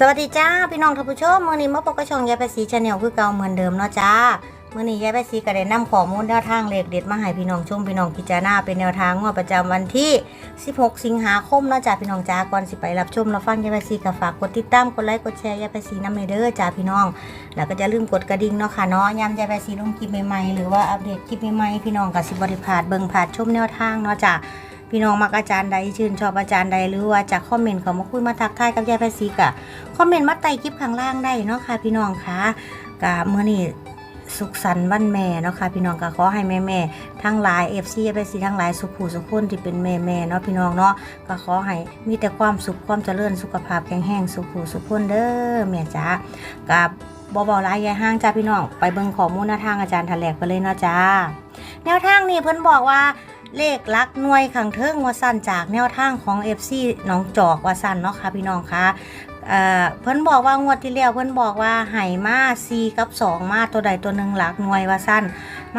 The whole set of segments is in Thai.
สวัสดีจ้าพี่น้องท่านผู้ชมมื่อนี้มาพบกับช่องยายไปสีชาแนลคือเก่าเหมือนเดิมเนาะจ้ามื่อนี้ยายไปสีก็ได้นำข้อมูลแนวทางเลขเด็ดมาให้พี่น้องชมพี่น้องพิจารณาเป็นแนวทางงวดประจำวันที่ 16 สิงหาคมเนาะจ้าพี่น้องจ้าก่อนสิไปรับชมรับฟังยายไปสีก็ฝากกดติดตามกดไลค์กดแชร์ยายไปสีน้ำเด้อจ้าพี่น้อง แล้วก็จะลืมกดกระดิ่งเนาะค่ะเนาะยามยายไปสีลงคลิปใหม่ๆหรือว่าอัปเดตคลิปใหม่ๆพี่น้องก็สิบริพาดเบิ่งผ่านชมแนวทางเนาะจ้า พี่น้องมักอาจารย์ใดชื่นชอบอาจารย์ใดหรือว่าจากคอมเมนต์เขามาคุยมาทักทายกับยายไพศรีกะคอมเมนต์มาใต้คลิปข้างล่างได้เนาะค่ะ พี่น้องคะกะเมื่อนี้สุขสันต์วันแม่เนาะค่ะพี่น้องก็ขอให้แม่แม่ทั้งหลายเอฟซียายไพศรีทั้งหลายสุขผู้สุขคนที่เป็นแม่แม่เนาะพี่น้องเนาะก็ขอให้มีแต่ความสุขความเจริญสุขภาพแข็งแรงสุขผู้สุขคนเด้อแม่จ๋ากับบ่เบาหลายยายห้างจ้าพี่น้องไปเบิ่งข้อมูลแนวทางอาจารย์แถลงไปเลยเนาะจ้าแนวทางนี่เพิ่นบอกว่า เลขลักหน่วยขังเทิงว่าสั้นจากแนวทางของ FC น้องจอกว่าสั้นเนาะค่ะพี่น้องคะเอ่อเพิ่นบอกว่างวดที่แล้วเพิ่นบอกว่าไห่มาซีกับ 2 มาตัวใดตัวหนึ่งหลักหน่วยว่าสั้น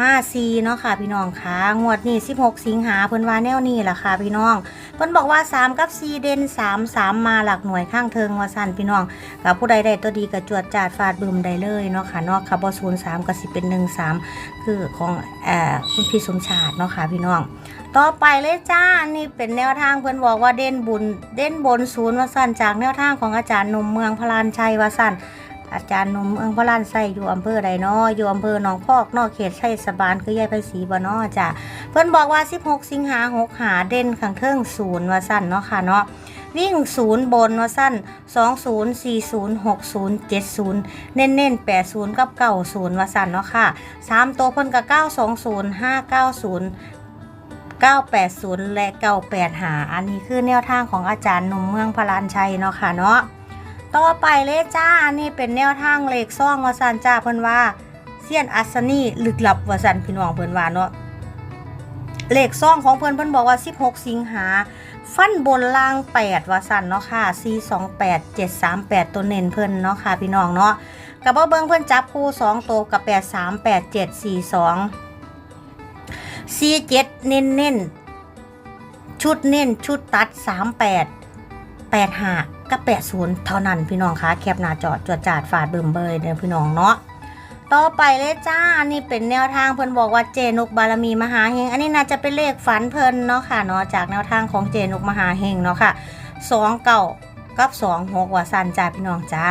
มา4เนาะค่ะพี่น้องค่ะงวดนี้ 16 สิงหาเพิ่นว่าแนวนี้ล่ะค่ะพี่น้องเพิ่นบอกว่า 3 กับ4เด่น3 3 มาหลักหน่วยข้างเทิงว่าสั้นพี่น้องกับผู้ใดได้ตัวดีก็จวดจาดฟาดบึมได้เลยเนาะค่ะเนาะค่ะบ่03ก็สิเป็น 13 คือของเอ่อคุณพี่สมชาติเนาะค่ะพี่น้องต่อไปเลยจ้า นี่เป็นแนวทางเพิ่นบอกว่าเด่นบุญ เด่นบนศูนย์วสันจากแนวทางของอาจารย์นมเมืองพลานชัยวสัน อาจารย์หนมเมืองพลานไส้อยู่อำเภอใดเนาะอยู่อำเภอหนองพอกนอกเขตชัยสบานคือยายไพศรีบ่เนาะจ้ะเพิ่นบอกว่า 16 สิงหาหกหาเด่นขังเทิงศูนย์วสันเนาะค่ะเนาะวิ่งศูนย์บนวสัน20 40 60 70 เน้นเน้นๆ80 กับ90วสันเนาะค่ะสามตัวเพิ่นกับ920 590 980 และ 985หาอันนี้คือแนวทางของอาจารย์หนุ่มเมืองพลานชัยเนาะค่ะเนาะ ต่อไปเลยจ้า นี่เป็นแนวทางเลขซองวสันจ้าเพื่อนว่าเซียนอัศนีลึกลับวสันพี่น้องเพื่อนว่าเนาะเลขซองของเพื่อนเพื่อนบอกว่า 16 สิงหา ฟันบนล่าง 8วสันเนาะค่ะ 428 738 ตัวเน้นเพื่อนเนาะค่ะพี่น้องเนาะกับว่าเบิ่งเพื่อนจับคู่ 2 ตัวกับ 838 742 47 เน้นเน้นชุดเน้นชุดตัด 38 85 กับแปดศูนย์เท่านั้นพี่น้องคะแคปหน้าจอจวดจาดฝาดเบิ่มเบยเด้อพี่น้องเนาะต่อไปเลยจ้าอันนี้เป็นแนวทางเพิ่นบอกว่าเจนุกบารมีมหาเฮง อันนี้น่าจะเป็นเลขฝันเพิ่นเนาะค่ะเนาะจากแนวทางของเจนุกมหาเฮงเนาะค่ะสองเก่ากับสองหกว่าสั้นจ้าพี่น้องจ้า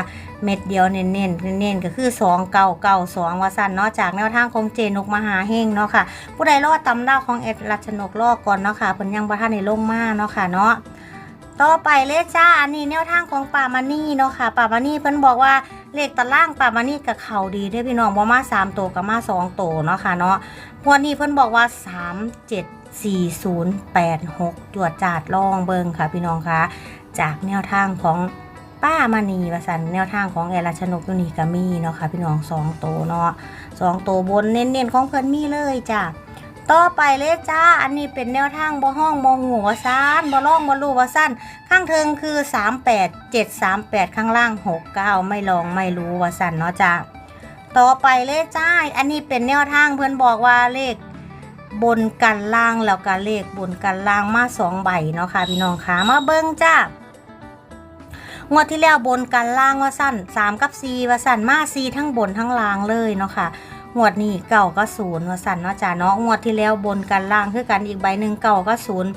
เม็ดเดียวเน้นๆเน้นก็คือ2 9 9 2ว่าสั้นเนาะจากแนวทางของเจนุกมหาเฮงเนาะค่ะ ผู้ใดรอดตำดาของเอ็ดรัชนกรอก่อนเนาะค่ะเพิ่นยังบ่ทันได้ลงมาเนาะค่ะเนาะ ต่อไปเลยจ้า อันนี้แนวทางของป่ามานี่เนาะค่ะป่ามานี่เพิ่นบอกว่าเลขตารางป่ามานี่กับเขาดีเด้พี่น้องบ่มา3ตัวกับมา2ตัวเนาะค่ะเนาะงวดนี้เพิ่นบอกว่า3 7 4 0 8 6จวดจาดลองเบิงค่ะพี่น้องคะจากแนวทางของป้ามณีประสันแนวทางของแอราชนกยูนีกามีเนาะค่ะพี่น้องสองโตวเนาะสองโตวบนเน้นๆของเพิ่นมีเลยจ้ะ ต่อไปเลยจ้า อันนี้เป็นแนวทางบ่ห้องบ่หูว่าซ่านบ่ล่องบ่รู้ว่สั้น ข้างเทิงคือ 38 738 ข้างล่าง 69 ไม่ลองไม่รู้ว่าสั้นเนาะจ้ะต่อไปเลยจ้า อันนี้เป็นแนวทางเพิ่อนบอกว่าเลขบนกันล่างแล้วก็เลขบนกันล่างมาสองใบเนาะค่ะพี่น้องคะมาเบิ่งจ้างวดที่แล้วบนกันล่างว่าสั้น3กับ4ว่าสั้นมา4ทั้งบนทั้งล่างเลยเนาะค่ะ งวดนี้เก่าก็ศูนย์ว่าสั้นเนาะจ้าเนาะงวดที่แล้วบนกันล่างคือกันอีกใบหนึ่งเก่าก็ศูนย์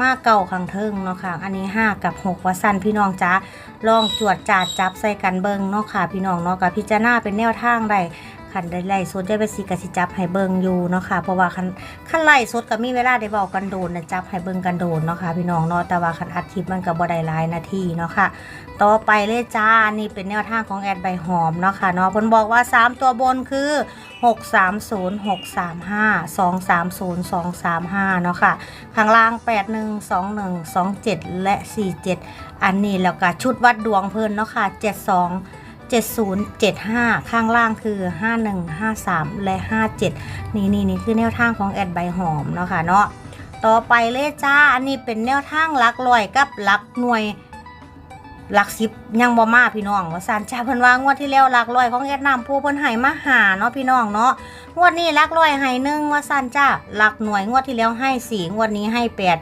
มาเก่าขังเทิงเนาะค่ะ อันนี้ 5 กับ6ว่าสั้นพี่น้องจ้าลองจวดจาดจับใส่กันเบิงเนาะค่ะ พี่น้องเนาะกับพิจารณาเป็นแนวทางได้ คันได้ไล่สดได้ไปสีกสิจับให้เบิงอยู่เนาะค่ะเพราะว่าคันคันไล่สดก็มีเวลาได้บอกกันโดนนะจับให้เบิงกันโดนเนาะค่ะพี่น้องเนาะแต่ว่าคันอัดคลิปมันก็บ่ได้หลายนาทีเนาะค่ะต่อไปเลยจ้านี่เป็นแนวทางของแอดใบหอมเนาะค่ะเนาะเพิ่นบอกว่า 3 ตัวบนคือ 630 635 230 235เนาะค่ะข้างล่าง 81 21 27 และ 47 อันนี้แล้วก็ชุดวัดดวงเพิ่นเนาะค่ะ 72 7075 ข้างล่างคือ 51 53 และ 57 นี่นี่นี่คือแนวทางของแอดใบหอมเนาะค่ะเนาะต่อไปเลยจ้า อันนี้เป็นแนวทางลักลอยกับลักหน่วยหลักสิบยังบ่มาพี่น้องว่าสันจ้าเพิ่นว่างวดที่แล้วหลักร้อยของแอดนำผู้เพิ่นให้มาหาเนาะพี่น้องเนาะงวดนี้หลักร้อยให้หนึ่งว่าสันจ้าหลักหน่วยงวดที่แล้วให้สี่งวดนี้ให้แปด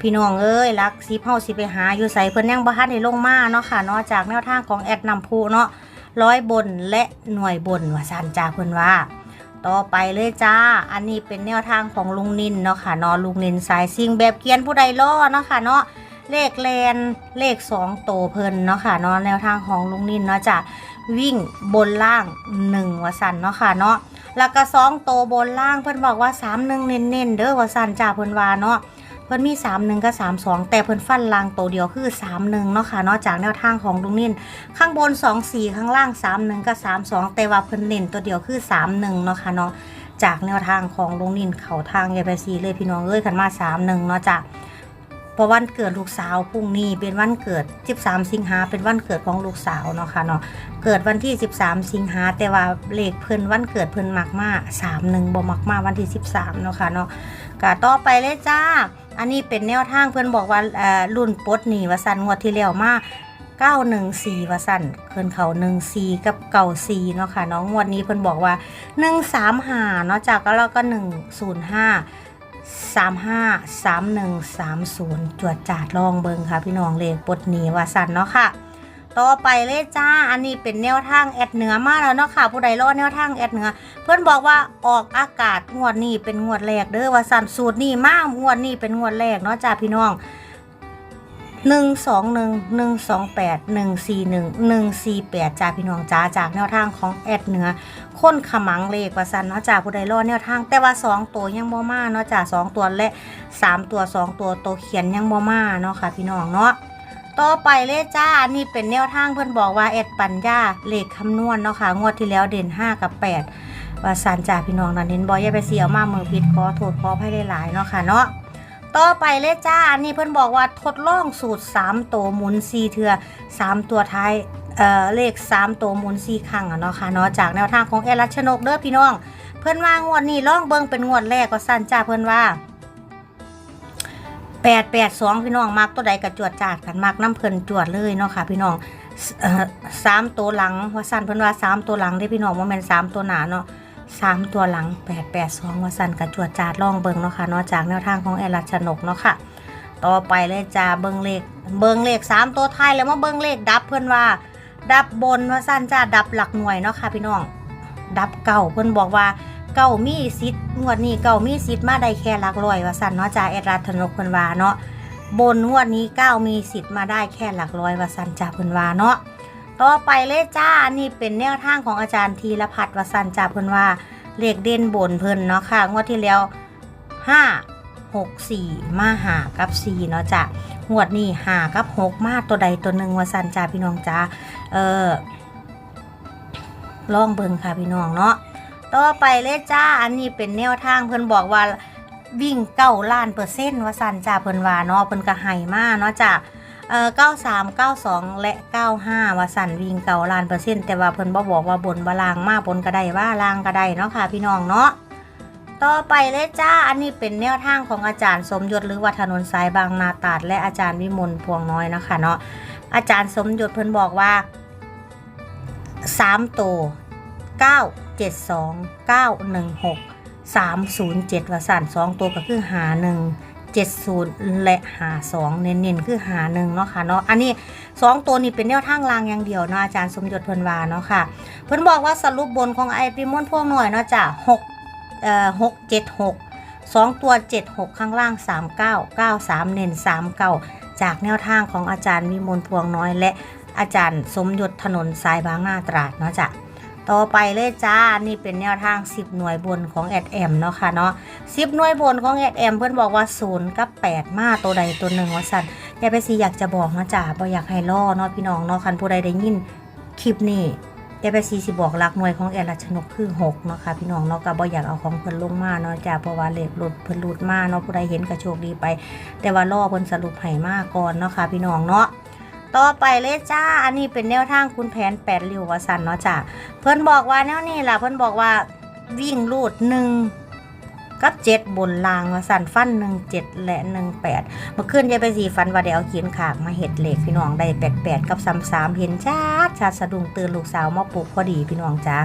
พี่น้องเอ้ยรักสิบเฮาสิไปหาอยู่ใส่เพิ่นยังบ่ทันได้ลงมาเนาะค่ะเนาะจากแนวทางของแอดนำพูเนาะ ร้อยบนและหน่วยบนว่าซั่นจ้าเพิ่อนว่า ต่อไปเลยจ้า อันนี้เป็นแนวทางของลุงนินเนาะค่ะนาะลุงนินสายซิ่งแบบเกียนผู้ใดล่อเนาะค่ะเนาะเลขแลนเลขสองโตเพิ่นเนาะค่ะเนาะแนวทางของลุงนินเนาะจ้ะวิ่งบนล่างหนึ่งว่าสันเนาะค่ะเนาะแล้วก็สองโตบนล่างเพิ่นบอกว่าสามหนึ่งเน้นๆเด้อว่าสันจ้าเพิ่นว่าเนาะ เพิ่นมีสามหนึ่งกับสามสองแต่เพิ่นฟันล่างโตเดียวคือสามหนึ่งเนาะค่ะเนาะจากแนวทางของลุงนินข้างบน 2 4 ข้างล่าง 3 1 กับ 3 2 แต่ว่าเพิ่นเน้นตัวเดียวคือ 3 1 เนาะค่ะเนาะจากแนวทางของลุงนินเขาทางยายไปซีเลยพี่น้องเอ้ยขันมา 3 1 เนาะจ้ะเพราะวันเกิดลูกสาวพรุ่งนี้เป็นวันเกิด 13 สิงหาเป็นวันเกิดของลูกสาวเนาะค่ะเนาะเกิดวันที่ 13 สิงหาแต่ว่าเลขเพิ่นวันเกิดเพิ่นมักมา3 1บ่มักมาวันที่ 13เนาะค่ะเนาะก็ต่อไปเลยจ้า อันนี้เป็นแนวทางเพื่อนบอกว่ารุ่นปดหนีว่าซั่นงวดที่แล้วมา914วาสันเพิ่นเขา14กับเก่า4เนาะค่ะน้องงวดนี้เพิ่นบอกว่า 135เนาะจากแล้วก็ 105 35 31 30 จวดจาดลองเบิงค่ะพี่น้องเลขปดหนีวาสันเนาะค่ะ ต่อไปเลยจ้า อันนี้เป็นแนวทางแอดเหนือมาแล้วเนาะค่ะ ผู้ใดรอดแนวทางแอดเหนือ เพื่อนบอกว่าออกอากาศงวดนี้เป็นงวดแรกเด้อว่าสั่นสูตรนี้มากงวดนี้เป็นงวดแรกเนาะจ้าพี่น้องหนึ่งสองหนึ่งหนึ่งสองแปดหนึ่งสี่หนึ่งหนึ่งสี่แปดจาพี่น้องจ้าจากแนวทางของแอดเหนือค้นขมังเลขว่าสันเนาะจ้าผู้ใดรอดแนวทาง แต่ว่าสองตัวยังบ่มาเนาะจ้าสองตัวและสามตัวสองตัวตัวเขียนยังบ่มาเนาะค่ะพี่น้องเนาะ ต่อไปเลขจ้าอันนี้เป็นแนวทางเพื่อนบอกว่าแอดปัญญาเลขคำนวณเนาะค่ะงวดที่แล้วเด่นห้ากับแปดว่าสันจ่าพี่น้องนั่นเน้นบอยอย่าไปเสียมาเมืองผิดขอโทษขอให้ได้หลายๆเนาะค่ะเนาะต่อไปเลยจ้าอันนี้เพิ่อนบอกว่าทดลองสูตร 3 ตัวหมุน 4 เทือ 3 ตัวท้ายเอ่อเลข 3 ตัวหมุน 4 ครั้งอะเนาะค่ะเนาะจากแนวทางของแอรัชนกเด้อพี่น้อง เพิ่อนว่างวดนี้ลองเบิ่งเป็นงวดแรกก็สั้นจ้าเพิ่อนว่า 882พี่น้องมักตัวใดก็จวดจาดกันมักน้ำเพลินจวดเลยเนาะค่ะ พี่น้องสามตัวหลังว่าสั้นเพิ่นว่าสามตัวหลังได้พี่น้องว่าแม่นสามตัวหนาเนาะสามตัวหลัง882ว่าสั่นกระจวดจาดล่องเบิงเนาะค่ะเนอกจากแนวทางของแอลัดชนกเนาะค่ะ ต่อไปเลยจ้าเบิงเลขเบิงเลขสามตัวท้ายแล้วมาเบิงเลขดับเพื่อนว่า ดับบนว่าสั่นจ้าดับหลักหน่วยเนาะค่ะ พี่น้องดับเก่าเพื่อนบอกว่า เก่ามีสิทธิ์งวดนี้เก่ามีสิทธิ์มาได้แค่หลักร้อยว่าสันเนาะจ้าแอลลัดชนกเพื่นว่าเนาะบนงวดนี้เก้ามีสิทธิ์มาได้แค่หลักร้อยว่าสันจ้าเพื่นว่าเนาะต่อไปเลยจ้านนี้เป็นแนวทางของอาจารย์ธีรพัฒน์วสันจ้าเพื่นว่าเลขเด่นบนเพิ่นเนาะค่ะงวดที่แล้วห้าหกสี่มาหากับสี่เนาะจ้ะงวดนี้หากับหกมาตัวใดตัวหนึ่งวสันจ้าพี่น้องจ้าเออลองเบิ่งค่ะพี่น้องเนาะ ต่อไปเลยจ้าอันนี้เป็นแนวทางเพิ่นบอกว่าวิ่งเก้าล้านเปอร์เซ็นต์ว่าสันจ้าเพิ่นว่าเนาะเพิ่นก็ให้มาเนาะจ้ะเอ่อ93 92และ95ว่าสันวิ่งเก่าล้านเปอร์เซ็นต์แต่ว่าเพิ่นบ่บอกว่าบนบาลางมาบนก็ได้ว่าลางก็ได้เนาะค่ะพี่น้องเนาะต่อไปเลยจ้า อันนี้เป็นแนวทางของอาจารย์สมยศหรือว่าถนนสายบางนาตาด และอาจารย์วิมลพวงน้อยนะคะเนาะ อาจารย์สมยศเพิ่นบอกว่า3ตัว9 7 2 9 1 6 307ว่าสั่น2ตัวก็คือหา1 70 และหา2เน้นๆคือหา1เนาะค่ะเนาะอันนี้ 2 ตัวนี้เป็นแนวทางรางอย่างเดียวเนาะอาจารย์สมยศเพิ่นว่าเนาะค่ะ เพิ่นบอกว่าสรุปบนของไอพิมอนพวกหน่อยเนาะจ้ะ6เอ่อ6 7 6 2 ตัว 7 6 ข้างล่าง 3 9 9 3 เน้น3 9 จากแนวทางของอาจารย์วิมลพวงน้อยและอาจารย์สมยศถนนสายบางนาตราดเนาะจ้ะ ต่อไปเลยจ้า นี่เป็นแนวทาง 10 หน่วยบนของแอดแอมเนาะค่ะเนาะสิบหน่วยบนของแอดแอมเพื่อนบอกว่าศูนย์กับแปดมาตัวใดตัวหนึ่งว่าสั่นยายไปซีอยากจะบอกนะจ๊ะบ่อยากให้ล่อเนาะพี่น้องเนาะคันผู้ใดได้ยินคลิปนี้ยายไปซีสิบอกรักหน่วยของแอดรัชนกคือหกเนาะค่ะพี่น้องเนาะก็บ่อยากเอาของเพิ่นลงมาเนาะจ้ะเพราะว่าเลขหลุดเพิ่นหลุดมาเนาะผู้ใดเห็นก็โชคดีไป แต่ว่าล่อเพิ่นสรุปให้มาก่อนเนาะค่ะพี่น้องเนาะ ต่อไปเลยจ้า อันนี้เป็นแนวทางคุณแผนแปดริ้ววสันเนาะจ้ะเพิ่อนบอกว่าแนวนี้ล่ะเพิ่อนบอกว่าวิ่งลูดหนึ่งกับเจ็ดบนรางว่าสั่นฟันหนึ่งเจ็ดและหนึ่งแปดเมื่อคืนยายไปสีฟันว่าเดี๋ยวเอาเขียนขากมาเห็ดเหล็กพี่น้องได้แปดแปดกับสามสามเห็นชัดชัดสะดุ้งตื่นลูกสาวมาปลุกพอดีพี่น้องจ้า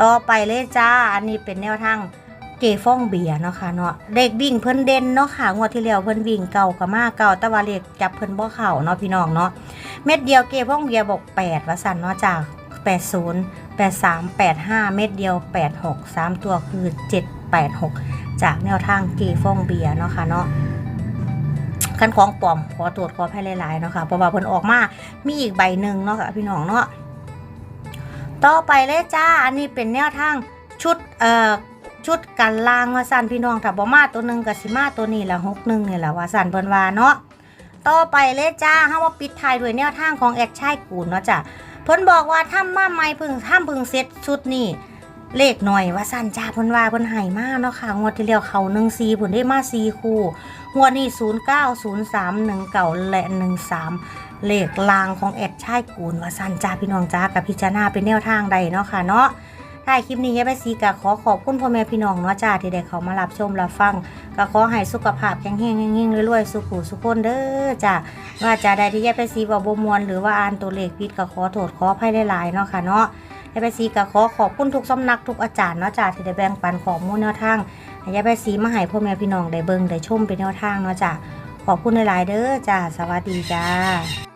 ต่อไปเลยจ้า อันนี้เป็นแนวทาง เกฟองเบียเนาะค่ะเนาะเด็กวิ่งเพิ่นเด่นเนาะค่ะงวดที่แล้วเพิ่นวิ่งเก่ากับมาเก่าต่ว่าเลขจับเพิ่นบ่เข้าเนาะพี่น้องเนาะเม็ดเดียวเกฟองเบียบอก8ว่าสั่นเนาะจาก80 83 85เม็ดเดียว86 3ตัวคือ786จากแนวทางเกฟองเบียเนาะค่ะเนาะคันของปลอมขอตรวจขอให้หลายๆเนาะค่ะเพราะว่าเพิ่นออกมามีอีกใบหนึ่งเนาะค่ะพี่น้องเนาะต่อไปเลยจ้า อันนี้เป็นแนวทางชุดเอ่อ ชุดกันลางว่าสั่นพี่น้องถ้าบ่มาตัวหนึ่งก็สิมาตัวนี้ละหกหนึ่งนี่แหละว่าสั่นเพิ่นว่าเนาะต่อไปเลยจ้าเฮามาปิดท้ายด้วยแนวทางของแอดชายกูลเนาะจ้ะเพิ่นบอกว่าทำมาใหม่พิ่งทำเพิ่งเสร็จชุดนี้เลขหน่อยว่าสั้นจ้าเพิ่นว่าเพิ่นให้มากเนาะค่ะงวดที่แล้วเขา14เพิ่นได้มา4คู่งวดนี้09 03 19และ13เลขลางของแอดชายกูลว่าสั้นจ้าพี่น้องจ้ากับพิจารณาเป็นแนวทางใดเนาะค่ะเนาะ ท้ายคลิปนี้ยายไปซีกะขอขอบคุณพ่อแม่พี่น้องเนาะจ้าที่ได้เขามารับชมรับฟังก็ขอให้สุขภาพแข็งแรงเฮงๆรวยๆสุขุสุขคนเด้อจ้าว่าจะได้ที่แยกไปซีว่าบมวลหรือว่าอ่านตัวเลขผิดก็ขอโทษขออภัยหลายๆเนาะค่ะเนาะแยกไปซีก็ขอขอบคุณทุกสำนักทุกอาจารย์เนาะจ้าที่ได้แบ่งปันข้อมูลแนวทางให้แยกไปซีมาให้พ่อแม่พี่น้องได้เบิ่งได้ชมเป็นแนวทางเนาะจ้าขอบคุณหลายๆเด้อจ้าสวัสดีจ้า